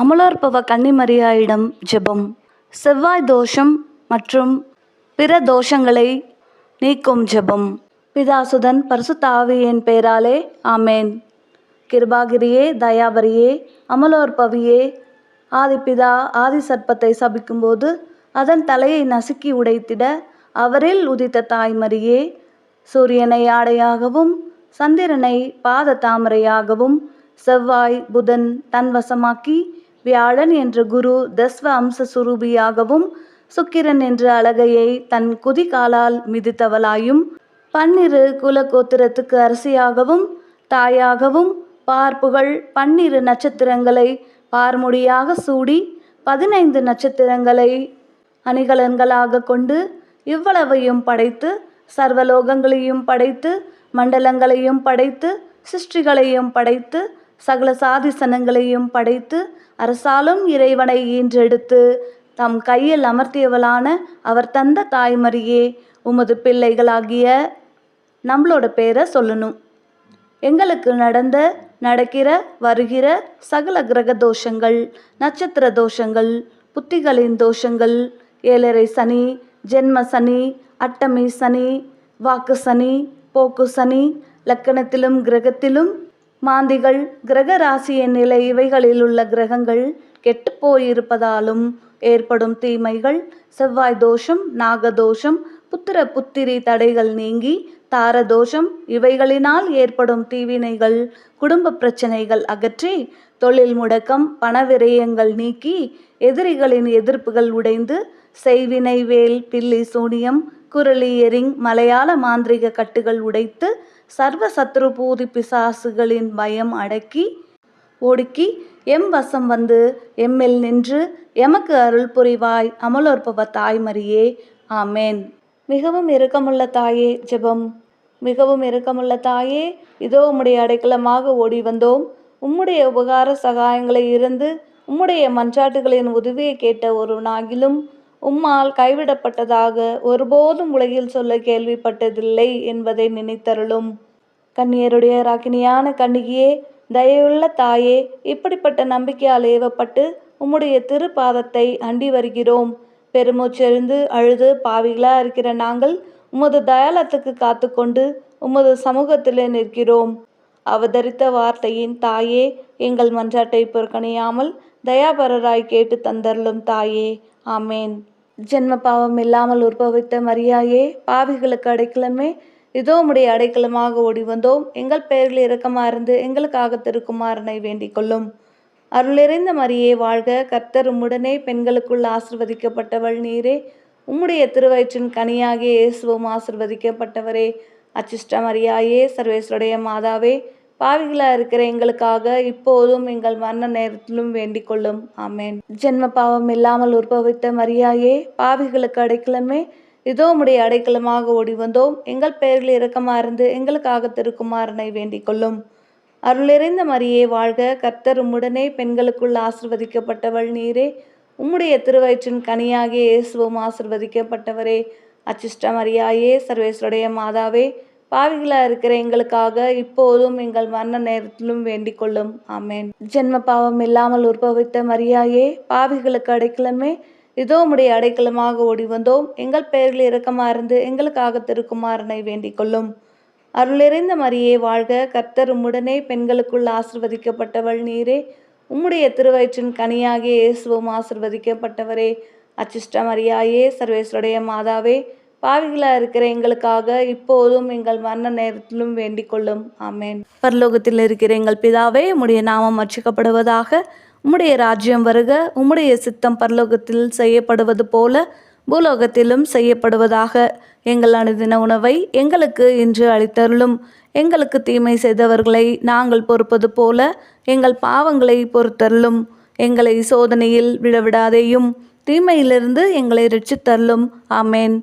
அமலோற்பவ கன்னிமரியாயிடம் ஜெபம். செவ்வாய் தோஷம் மற்றும் பிற தோஷங்களை நீக்கும் ஜெபம். பிதாசுதன் பரிசுத்தாவியின் பெயராலே ஆமேன். கிருபாகிரியே தயாபரியே அமலோற்பவியே ஆதிப்பிதா ஆதி சர்ப்பத்தை சபிக்கும்போது அதன் தலையை நசுக்கி உடைத்திட அவரில் உதித்த தாய்மரியே. சூரியனை ஆடையாகவும் சந்திரனை பாத தாமரையாகவும் செவ்வாய் புதன் தன்வசமாக்கி வியாழன் என்ற குரு தஸ்வ அம்ச சுரூபியாகவும் சுக்கிரன் என்ற அழகையை தன் குதிகாலால் மிதித்தவளாயும் பன்னிரு குலகோத்திரத்துக்கு அரசியாகவும் தாயாகவும் பார்ப்புகள் பன்னிரு நட்சத்திரங்களை பார்முடியாக சூடி பதினைந்து நட்சத்திரங்களை அணிகலன்களாக கொண்டு இவ்வளவையும் படைத்து சர்வலோகங்களையும் படைத்து மண்டலங்களையும் படைத்து சிருஷ்டிகளையும் படைத்து சகல சாதிசனங்களையும் படைத்து அரசாலும் இறைவனை ஈன்றெடுத்து தம் கையில் அமர்த்தியவளான அவர் தந்த தாய்மரியே உமது பிள்ளைகளாகிய நம்மளோட பேரை சொல்லணும். எங்களுக்கு நடந்த நடக்கிற வருகிற சகல கிரக தோஷங்கள் நட்சத்திர தோஷங்கள் புத்திகளின் தோஷங்கள் ஏழரை சனி ஜென்ம சனி அட்டமி சனி வாக்கு சனி போக்கு சனி லக்கணத்திலும் கிரகத்திலும் மாந்திகள் கிரக ராசியின் நிலை இவைகளில் உள்ள கிரகங்கள் கெட்டுப்போயிருப்பதாலும் ஏற்படும் தீமைகள் செவ்வாய் தோஷம் நாகதோஷம் புத்திர புத்திரி தடைகள் நீங்கி தாரதோஷம் இவைகளினால் ஏற்படும் தீவினைகள் குடும்ப பிரச்சனைகள் அகற்றி தொழில் முடக்கம் பணவிரயங்கள் நீக்கி எதிரிகளின் எதிர்ப்புகள் உடைந்து செய்வினை வேல் பில்லி சூனியம் குரளி எரிங் மலையாள மாந்திரிக கட்டுகள் உடைத்து சர்வ சத்ரு பூதி பிசாசுகளின் பயம் அடக்கி ஒடுக்கி எம் வசம் வந்து எம்மில் நின்று எமக்கு அருள் புரிவாய் அமலோற்பவ தாய்மரியே. ஆமேன். மிகவும் இறுக்கமுள்ள தாயே ஜெபம். மிகவும் இறுக்கமுள்ள தாயே இதோ உம்முடைய அடைக்கலமாக ஓடி வந்தோம். உம்முடைய உபகார சகாயங்களை இருந்து உம்முடைய மன்றாட்டுகளின் உதவியை கேட்ட ஒருவனாகிலும் உம்மால் கைவிடப்பட்டதாக ஒருபோதும் உலகில் சொல்ல கேள்விப்பட்டதில்லை என்பதை நினைத்தருளும். கன்னியருடைய ராக்கினியான கன்னிகையே தயவுள்ள தாயே இப்படிப்பட்ட நம்பிக்கையால் ஏவப்பட்டு உம்முடைய திருப்பாதத்தை அண்டி வருகிறோம். பெருமூச்செறிந்து அழுது பாவிகளாக இருக்கிற நாங்கள் உமது தயாலத்துக்கு காத்துக்கொண்டு உமது சமூகத்திலே நிற்கிறோம். அவதரித்த வார்த்தையின் தாயே எங்கள் மன்றாட்டை புறக்கணியாமல் தயாபரராய் கேட்டு தந்தருளும் தாயே. ஆமேன். ஜென்ம பாவம் இல்லாமல் உற்பவித்த மரியாயே பாவிகளுக்கு அடைக்கலமே. இதோ உடைய அடைக்கலமாக ஓடி வந்தோம். எங்கள் பெயரில் இரக்கமாக இருந்து எங்களுக்காக திருக்குமாரனை வேண்டிக் கொள்ளும். அருளிறைந்த மரியே வாழ்க! கர்த்தர் உம்முடனே பெண்களுக்குள் ஆசிர்வதிக்கப்பட்டவள் நீரே. உம்முடைய திருவயிற்றின் கனியாகிய இயேசுவும் ஆசிர்வதிக்கப்பட்டவரே. அச்சிஷ்ட மரியாயே சர்வேஸ்வருடைய மாதாவே. பாவிகளாக இருக்கிற எங்களுக்காக இப்போதும் எங்கள் மரண நேரத்திலும் வேண்டிக் கொள்ளும். ஆமேன். ஜென்ம பாவம் இல்லாமல் உற்பவித்த மரியாயே பாவிகளுக்கு அடைக்கலமே. இதோ உடைய அடைக்கலமாக ஓடி வந்தோம் எங்கள் பெயரில் இரக்கமாக இருந்து எங்களுக்காக திருக்குமாரனை வேண்டிக் கொள்ளும். அருளிறைந்த மரியே வாழ்க. கர்த்தர் உம்முடனே பெண்களுக்குள் ஆசிர்வதிக்கப்பட்டவள் நீரே. உம்முடைய திருவயிற்றின் கனியாகிய இயேசுவும் ஆசிர்வதிக்கப்பட்டவரே. அச்சிஷ்ட மரியாயே சர்வேஸ்வருடைய மாதாவே. பாவிகளாக இருக்கிற எங்களுக்காக இப்போதும் எங்கள் மரண நேரத்திலும் வேண்டிக் கொள்ளும். ஆமேன். ஜென்ம பாவம் இல்லாமல் உற்பவித்த மரியாயே பாவிகளுக்கு அடைக்கலமே. இதோ உடைய அடைக்கலமாக ஓடி வந்தோம் எங்கள் பெயரில் இரக்கமாக இருந்து எங்களுக்காக திருக்குமாரனை வேண்டிக் கொள்ளும். அருளிறைந்த மரியே வாழ்க. கர்த்தர் உம்முடனே பெண்களுக்குள் ஆசிர்வதிக்கப்பட்டவள் நீரே. உம்முடைய திருவயிற்றின் கனியாகிய இயேசுவும் ஆசிர்வதிக்கப்பட்டவரே. அச்சிஷ்ட மரியாயே சர்வேஸ்வருடைய மாதாவே. பாவிகளாக இருக்கிற எங்களுக்காக இப்போதும் எங்கள் மரண நேரத்திலும் வேண்டிக் கொள்ளும். ஆமேன். பரலோகத்தில் இருக்கிற எங்கள் பிதாவே உம்முடைய நாமம் அர்ச்சிக்கப்படுவதாக உம்முடைய ராஜ்யம் வருக உம்முடைய சித்தம் பரலோகத்தில் செய்யப்படுவது போல பூலோகத்திலும் செய்யப்படுவதாக எங்கள் அனுதின உணவை எங்களுக்கு இன்று அளித்தருளும். எங்களுக்கு தீமை செய்தவர்களை நாங்கள் பொறுப்பது போல எங்கள் பாவங்களை பொறுத்தருளும். எங்களை சோதனையில் விழவிடாதேயும் தீமையிலிருந்து எங்களை ரட்சித்தருளும். ஆமேன்.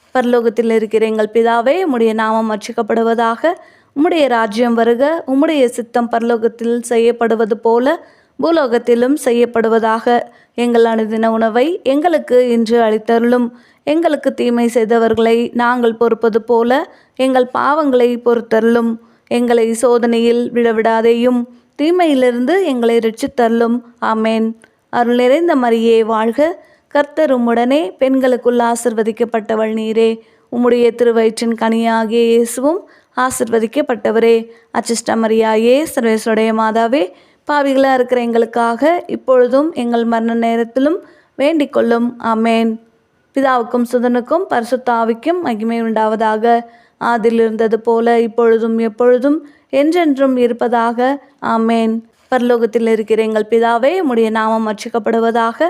பரலோகத்தில் இருக்கிற எங்கள் பிதாவே உம்முடைய நாமம் அச்சிக்கப்படுவதாக உம்முடைய ராஜ்யம் வருக உம்முடைய சித்தம் பரலோகத்தில் செய்யப்படுவது போல பூலோகத்திலும் செய்யப்படுவதாக எங்கள் அனுதின உணவை எங்களுக்கு இன்று அளித்தருளும். எங்களுக்கு தீமை செய்தவர்களை நாங்கள் பொறுப்பது போல எங்கள் பாவங்களை பொறுத்தருளும். எங்களை சோதனையில் விடவிடாதேயும் தீமையிலிருந்து எங்களை ரட்சித்தருளும். ஆமேன். அருள் நிறைந்த மரியே வாழ்க கர்த்தர் உம்முடனே பெண்களுக்குள் ஆசிர்வதிக்கப்பட்டவள் நீரே. உம்முடைய திருவயிற்றின் கனியாகிய இயேசுவும் ஆசிர்வதிக்கப்பட்டவரே. அச்சிஷ்டமரியாயே சர்வேசுடைய மாதாவே பாவிகளாக இருக்கிற எங்களுக்காக இப்பொழுதும் எங்கள் மரண நேரத்திலும் வேண்டிக் கொள்ளும். அமேன் பிதாவுக்கும் சுதனுக்கும் பரிசுத்தாவிக்கும் மகிமை உண்டாவதாக. ஆதில் இருந்தது போல இப்பொழுதும் எப்பொழுதும் என்றென்றும் இருப்பதாக. ஆமேன். பரலோகத்தில் இருக்கிற எங்கள் பிதாவே உம்முடைய நாமம் அச்சிக்கப்படுவதாக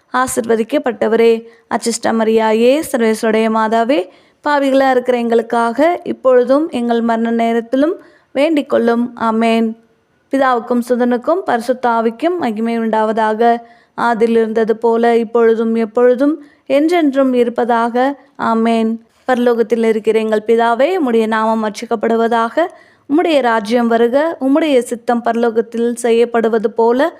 ஆசிர்வதிக்கப்பட்டவரே. அச்சிஷ்டமரியாயே சர்வேசுடைய மாதாவே பாவிகளாக இருக்கிற எங்களுக்காக இப்பொழுதும் எங்கள் மரண நேரத்திலும் வேண்டிக் கொள்ளும் அமேன் பிதாவுக்கும் சுதனுக்கும் பரிசுத்தாவிக்கும் மகிமை உண்டாவதாக. ஆதில் இருந்தது போல இப்பொழுதும் எப்பொழுதும் என்றென்றும் இருப்பதாக. ஆமேன். பரலோகத்தில் இருக்கிற எங்கள் பிதாவே உம்முடைய நாமம் அச்சிக்கப்படுவதாக உம்முடைய ராஜ்யம் வருக உம்முடைய சித்தம் பரலோகத்தில் செய்யப்படுவது போல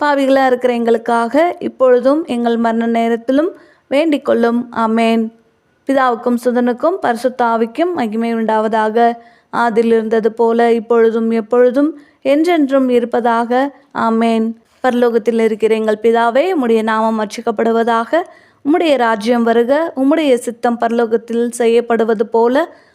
பாவிகளாக இருக்கிற எங்களுக்காக இப்பொழுதும் எங்கள் மரண நேரத்திலும் வேண்டிக் கொள்ளும். அமேன் பிதாவுக்கும் சுதனுக்கும் பரிசுத்தாவிக்கும் மகிமை உண்டாவதாக. ஆதில் இருந்தது போல இப்பொழுதும் எப்பொழுதும் என்றென்றும் இருப்பதாக. ஆமேன். பரலோகத்தில் இருக்கிற எங்கள் பிதாவே உம்முடைய நாமம் அச்சிக்கப்படுவதாக உம்முடைய ராஜ்யம் வருக உம்முடைய சித்தம் பரலோகத்தில் செய்யப்படுவது போல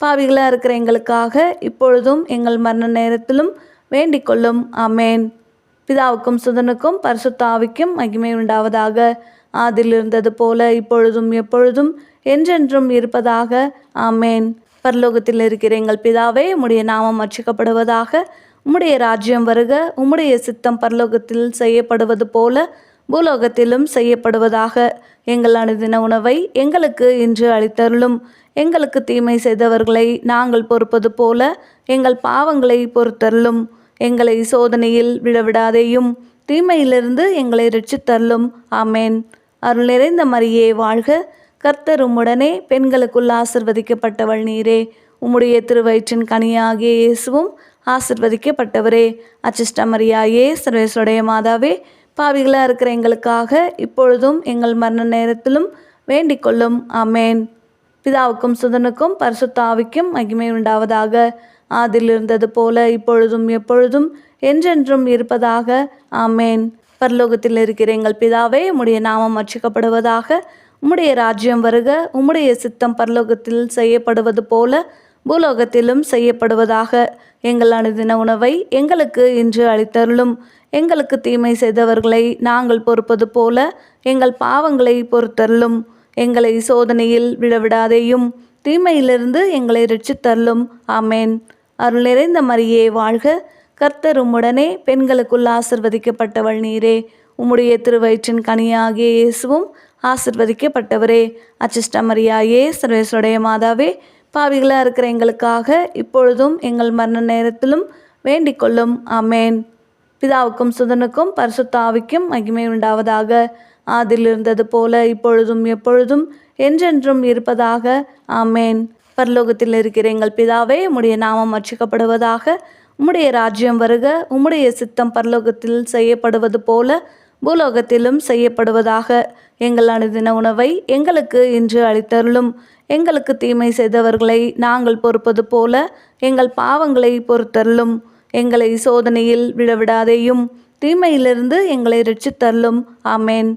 பாவிகளாக இருக்கிற எங்களுக்காக இப்பொழுதும் எங்கள் மரண நேரத்திலும் வேண்டிக் கொள்ளும். அமேன் பிதாவுக்கும் சுதனுக்கும் பரிசுத்தாவிக்கும் மகிமை உண்டாவதாக. ஆதில் இருந்தது போல இப்பொழுதும் எப்பொழுதும் என்றென்றும் இருப்பதாக. ஆமேன். பரலோகத்தில் இருக்கிற எங்கள் பிதாவே உம்முடைய நாமம் அச்சிக்கப்படுவதாக உம்முடைய ராஜ்யம் வருக உம்முடைய சித்தம் பரலோகத்தில் செய்யப்படுவது போல பூலோகத்திலும் செய்யப்படுவதாக. எங்கள் அனுதின உணவை எங்களுக்கு இன்று அளித்தருளும். எங்களுக்கு தீமை செய்தவர்களை நாங்கள் பொறுப்பது போல எங்கள் பாவங்களை பொறுத்தருளும். எங்களை சோதனையில் விழவிடாதேயும் தீமையிலிருந்து எங்களை ரட்சித்தருளும். ஆமேன். அருள் நிறைந்த மரியே வாழ்க. கர்த்தரும் உடனே பெண்களுக்குள் ஆசிர்வதிக்கப்பட்டவள் நீரே. உம்முடைய திருவயிற்றின் கனியாகிய இயேசுவும் ஆசிர்வதிக்கப்பட்டவரே. அச்சிஷ்டமரியாயே சர்வேசுடைய மாதாவே பாவிகளாக இருக்கிற எங்களுக்காக இப்பொழுதும் எங்கள் மரண நேரத்திலும் வேண்டிக் கொள்ளும். ஆமேன். பிதாவுக்கும் சுதனுக்கும் பரிசுத்தாவிக்கும் மகிமை உண்டாவதாக. அதில் இருந்தது போல இப்பொழுதும் எப்பொழுதும் என்றென்றும் இருப்பதாக. ஆமேன். பரலோகத்தில் இருக்கிற எங்கள் பிதாவே உம்முடைய நாமம் அச்சிக்கப்படுவதாக உம்முடைய ராஜ்யம் வருக. உம்முடைய சித்தம் பரலோகத்தில் செய்யப்படுவது போல பூலோகத்திலும் செய்யப்படுவதாக. எங்கள் அனுதின உணவை எங்களுக்கு இன்று அளித்தருளும். எங்களுக்கு தீமை செய்தவர்களை நாங்கள் பொறுப்பது போல எங்கள் பாவங்களை பொறுத்தருளும். எங்களை சோதனையில் விழவிடாதேயும் தீமையிலிருந்து எங்களை ரட்சித்தருளும். ஆமேன். அருள் நிறைந்த மரியே வாழ்க! கர்த்தர் உம்முடனே பெண்களுக்குள் ஆசிர்வதிக்கப்பட்டவள் நீரே. உம்முடைய திருவயிற்றின் கனியாகிய இயேசுவும் ஆசிர்வதிக்கப்பட்டவரே. அச்சிஷ்டமரியாயே சர்வேஸ்வடைய மாதாவே பாவிகளாக இருக்கிற எங்களுக்காக இப்பொழுதும் எங்கள் மரண நேரத்திலும் வேண்டிக் கொள்ளும் ஆமேன். பிதாவுக்கும் சுதனுக்கும் பரிசுத்தாவிக்கும் மகிமை உண்டாவதாக. அதில் இருந்தது போல இப்பொழுதும் எப்பொழுதும் என்றென்றும் இருப்பதாக. ஆமேன். பரலோகத்தில் இருக்கிற எங்கள் பிதாவே உம்முடைய நாமம் அச்சிக்கப்படுவதாக உம்முடைய ராஜ்யம் வருக உம்முடைய சித்தம் பரலோகத்தில் செய்யப்படுவது போல பூலோகத்திலும் செய்யப்படுவதாக. எங்கள் அனுதின உணவை எங்களுக்கு இன்று அளித்தருளும். எங்களுக்கு தீமை செய்தவர்களை நாங்கள் பொறுப்பது போல எங்கள் பாவங்களை பொறுத்தருளும். எங்களை சோதனையில் விடவிடாதேயும் தீமையிலிருந்து எங்களை ரட்சித்தருளும் ஆமேன்.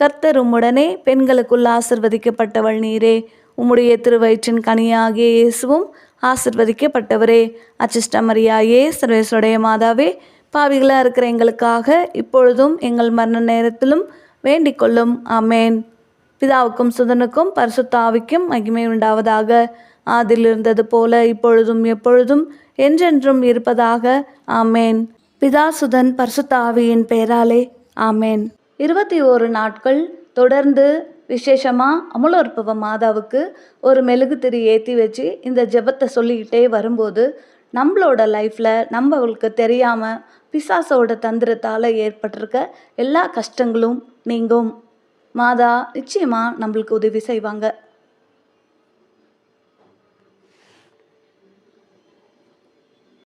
கர்த்தர் உம்முடனே பெண்களுக்குள் ஆசிர்வதிக்கப்பட்டவள் நீரே. உம்முடைய திருவயிற்றின் கனியாகிய இயேசுவும் ஆசிர்வதிக்கப்பட்டவரே. அச்சிஷ்டமரியாயே சர்வேசுடைய மாதாவே பாவிகளாக இருக்கிற எங்களுக்காக இப்பொழுதும் எங்கள் மரண நேரத்திலும் வேண்டிக் கொள்ளும் ஆமேன். பிதாவுக்கும் சுதனுக்கும் பரிசுத்தாவிக்கும் மகிமை உண்டாவதாக. ஆதில் இருந்தது போல இப்பொழுதும் எப்பொழுதும் என்றென்றும் இருப்பதாக. ஆமேன். பிதா சுதன் பரிசுத்தாவியின் பெயராலே. ஆமேன். இருபத்தி ஓரு நாட்கள் தொடர்ந்து விசேஷமாக அமுலோற்பவ மாதாவுக்கு ஒரு மெழுகு திரி ஏற்றி வச்சு இந்த ஜெபத்தை சொல்லிக்கிட்டே வரும்போது நம்மளோட லைஃப்பில் நம்மளுக்கு தெரியாமல் பிசாசோட தந்திரத்தால் ஏற்பட்டிருக்க எல்லா கஷ்டங்களும் நீங்கும். மாதா நிச்சயமாக நம்மளுக்கு உதவி செய்வாங்க.